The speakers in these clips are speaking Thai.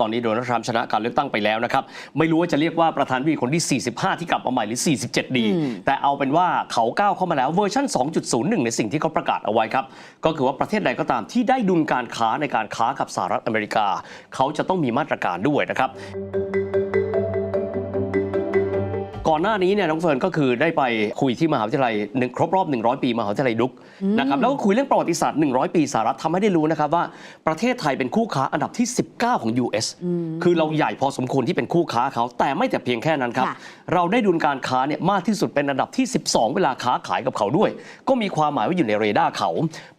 ตอนนี้โดนัลด์ทรัมป์ชนะการเลือกตั้งไปแล้วนะครับ ไม่รู้ว่าจะเรียกว่าประธานาธิบดีคนที่ 45 ที่กลับมาใหม่หรือ 47 ดี แต่เอาเป็นว่าเขาก้าวเข้ามาแล้วเวอร์ชัน2.01 ในสิ่งที่เขาประกาศเอาไว้ครับ ก็คือว่าประเทศใดก็ตามที่ได้ดุลการค้าในการค้ากับสหรัฐอเมริกา เขาจะต้องมีมาตรการด้วยนะครับ ก่อนหน้านี้เนี่ยน้องเฟิร์นก็คือได้ไปคุยที่มหาวิทยาลัยหนึ่งครบรอบ 100 ปีมหาวิทยาลัยดุกนะครับแล้วก็คุยเรื่องประวัติศาสตร์ 100 ปีสหรัฐทำให้ได้รู้นะครับว่าประเทศไทยเป็นคู่ค้าอันดับที่ 19 ของ US คือเราใหญ่พอสมควรที่เป็นคู่ค้าเขา แต่ไม่แต่เพียงแค่นั้นครับค่ะเราได้ดุลการค้าเนี่ยมากที่สุดเป็นอันดับที่ 12 เวลาค้าขายกับเขาด้วย ก็มีความหมายว่าอยู่ในเรดาร์เขา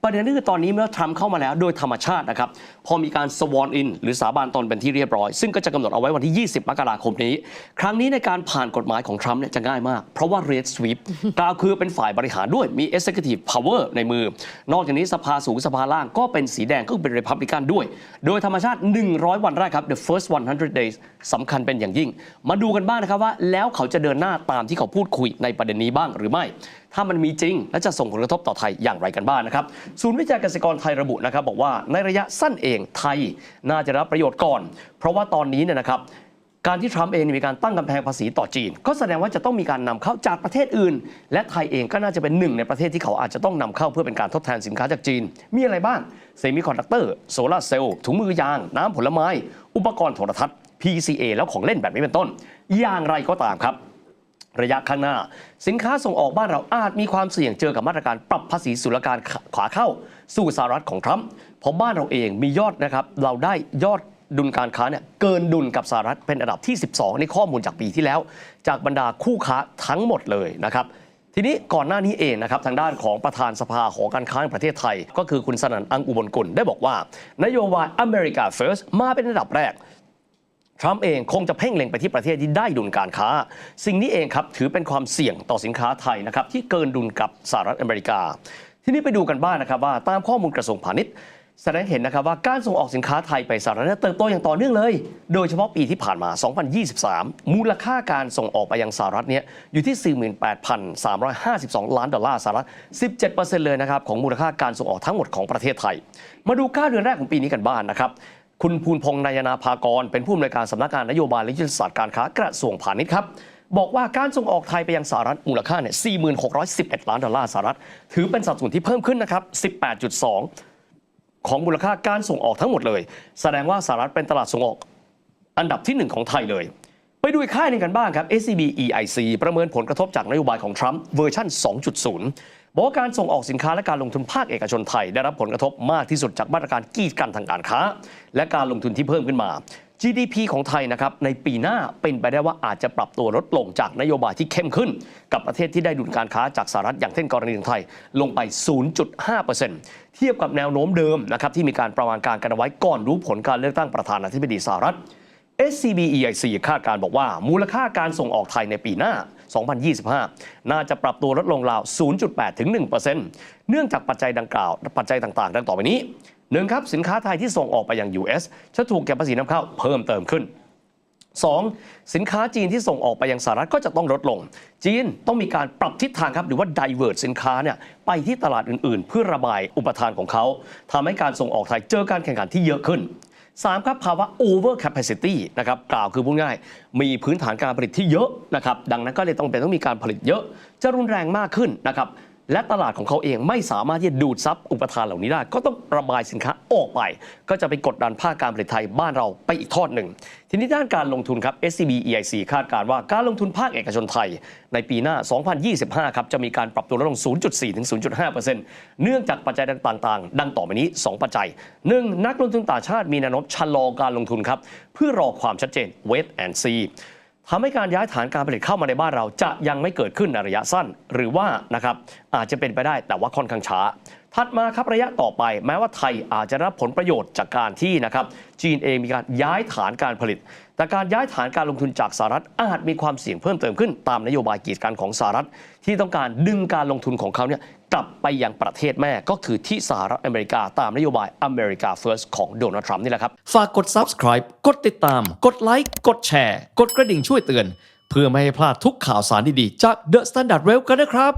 ประเด็นก็คือตอนนี้เมื่อทรัมป์เข้ามาแล้วโดยธรรมชาตินะครับพอมีการสวอนอินหรือสาบานตนเป็นที่เรียบร้อย ซึ่งก็จะกำหนดเอาไว้วันที่ 20 มกราคมนี้ ครั้งนี้ในการผ่านกฎหมายของทรัมป์เนี่ยจะง่ายมาก เพราะว่า red sweep กล่าวคือเป็นฝ่ายบริหารด้วยมี executive power ในมือ นอกจากนี้สภาสูงสภาล่างก็เป็นสีแดงก็คือเป็น republican ด้วย โดยธรรมชาติ 100 วันแรกครับ the first 100 days สำคัญเป็นอย่างยิ่ง มาดูกันบ้างนะครับว่า แล้วเขาจะเดินหน้าตามที่เขาพูดคุยในประเด็นนี้บ้างหรือไม่ ถ้ามันมีจริง และจะส่งผลกระทบต่อไทยอย่างไรกันบ้างนะครับ ศูนย์วิจัยเกษตรกรไทยระบุนะครับบอกว่าในระยะสั้นเองไทยน่าจะรับประโยชน์ก่อน เพราะว่าตอนนี้เนี่ยนะครับ การที่ทรัมป์เองมีการตั้งกำแพงภาษีต่อจีน ก็แสดงว่าจะต้องมีการนำเข้าจากประเทศอื่น และไทยเองก็น่าจะเป็นหนึ่งในประเทศที่เขาอาจจะต้องนำเข้าเพื่อเป็นการทดแทนสินค้าจากจีน มีอะไรบ้างเซมิคอนดักเตอร์โซลาร์เซลล์ถุงมือยาง น้ำผลไม้ อุปกรณ์โทรทัศน์ PCA แล้วของเล่นแบบนี้เป็นต้น อย่างไรก็ตามครับ ระยะข้างหน้า สินค้าส่งออกบ้านเราอาจมีความเสี่ยงเจอกับมาตรการปรับภาษีศุลกากรขวาเข้าสู่สหรัฐของทรัมป์เพราะบ้านเราเองมียอดนะครับเราได้ยอด ดุลการค้าเนี่ยเกินดุลกับสหรัฐเป็นอันดับที่ 12 ในข้อมูลจากปีที่แล้ว จากบรรดาคู่ค้าทั้งหมดเลยนะครับทีนี้ก่อนหน้านี้เองนะครับทางด้านของประธานสภาหอการค้าแห่งประเทศไทย ก็คือคุณสนั่นอังอุบลกุลได้บอกว่า นโยบายอเมริกา First มาเป็นอันดับแรกทรัมป์เองคงจะเพ่งเล็งไปที่ประเทศที่ได้ดุลการค้า สิ่งนี้เองครับถือเป็นความเสี่ยงต่อสินค้าไทยนะครับที่เกินดุลกับสหรัฐอเมริกา ทีนี้ไปดูกันบ้างนะครับว่าตามข้อมูลกระทรวงพาณิชย์ แสดงเห็นนะครับว่าการส่งออกสินค้าไทยไปสหรัฐเติบโตอย่างต่อเนื่องเลย โดยเฉพาะปีที่ผ่านมา 2023 มูลค่าการส่งออกไปยังสหรัฐเนี่ยอยู่ที่ 48,352 ล้านดอลลาร์สหรัฐ 17%เลยนะครับของมูลค่าการส่งออกทั้งหมดของประเทศไทย มาดู9เดือนแรกของปีนี้กันบ้างนะครับคุณภูนพงษ์นายนาภากร เป็นผู้อำนวยการสำนักงานนโยบายและยุทธศาสตร์การค้ากระทรวงพาณิชย์ครับบอกว่าการส่งออกไทยไปยังสหรัฐมูลค่าเนี่ย4611 ล้านดอลลาร์สหรัฐ ถือเป็นสัดส่วนที่เพิ่มขึ้นนะครับ18.2 ของมูลค่าการส่งออกทั้งหมดเลย แสดงว่าสหรัฐเป็นตลาดส่งออก อันดับที่ 1 ของไทยเลย ไปดูอีกค่ายหนึ่งกันบ้างครับ SCB EIC ประเมินผลกระทบจากนโยบายของทรัมป์เวอร์ชัน2.0 บอกว่าการส่งออกสินค้าและการลงทุนภาคเอกชนไทย ได้รับผลกระทบมากที่สุดจากมาตรการกีดกันทางการค้า และการลงทุนที่เพิ่มขึ้นมา GDP ของไทยนะครับในปีหน้าเป็นไปได้ว่าอาจจะปรับตัวลดลงจากนโยบายที่เข้มขึ้น กับประเทศที่ได้ดุลการค้าจากสหรัฐอย่างเช่นกรณีของไทยลงไป 0.5%เทียบกับแนวโน้มเดิมนะครับที่มีการประมาณการกันเอาไว้ก่อนรู้ผลการเลือกตั้งประธานาธิบดีสหรัฐ SCB EIC คาดการ์บอกว่ามูลค่าการส่งออกไทยในปีหน้า 2025 น่าจะปรับตัวลดลงราว 0.8 ถึง 1%เนื่องจากปัจจัยดังกล่าว ปัจจัยต่างๆ ดังต่อไปนี้หนึ่งครับสินค้าไทยที่ส่งออกไปยัง US จะถูกเก็บภาษีนำเข้าเพิ่มเติมขึ้น 2. สินค้าจีนที่ส่งออกไปยังสหรัฐก็จะต้องลดลง จีนต้องมีการปรับทิศทางครับหรือว่า divert สินค้าเนี่ยไปที่ตลาดอื่นๆ เพื่อระบายอุปทานของเขาทำให้การส่งออกไทยเจอการแข่งขันที่เยอะขึ้น 3. ครับภาวะ over capacity นะครับกล่าวคือพูดง่าย มีพื้นฐานการผลิตที่เยอะนะครับดังนั้นก็เลยต้องเป็นต้องมีการผลิตเยอะ จะรุนแรงมากขึ้นนะครับ และตลาดของเขาเองไม่สามารถที่จะดูดซับอุปทานเหล่านี้ได้ ก็ต้องระบายสินค้าออกไป ก็จะไปกดดันภาคการผลิตไทยบ้านเราไปอีกทอดหนึ่ง ทีนี้ด้านการลงทุนครับ SCB EIC คาดการว่าการลงทุนภาคเอกชนไทย ในปีหน้า 2025 ครับจะมีการปรับตัวลดลง 0.4 ถึง 0.5 เนื่องจากปัจจัยต่างๆ ดังต่อไปนี้ 2 ปัจจัย 1. นักลงทุนต่างชาติมีแนวโน้มชะลอการลงทุนครับเพื่อรอความชัดเจน wait and see ทำให้การย้ายฐานการผลิตเข้ามาในบ้านเราจะยังไม่เกิดขึ้นในระยะสั้น หรือว่านะครับอาจจะเป็นไปได้แต่ว่าค่อนข้างช้า ถัดมาครับระยะต่อไป แม้ว่าไทยอาจจะรับผลประโยชน์จากการที่นะครับจีนเองมีการย้ายฐานการผลิต แต่การย้ายฐานการลงทุนจากสหรัฐอาจมีความเสี่ยงเพิ่มเติมขึ้นตามนโยบายกีดกันของสหรัฐ ที่ต้องการดึงการลงทุนของเขาเนี่ย กลับไปยังประเทศแม่ก็คือที่สหรัฐอเมริกาตามนโยบาย America First ของโดนัลด์ทรัมป์นี่แหละครับ ฝากกด subscribe กดติดตาม กดไลค์กดแชร์ กดกระดิ่งช่วยเตือน เพื่อไม่ให้พลาดทุกข่าวสารดีๆ จาก The Standard Rail กันนะครับ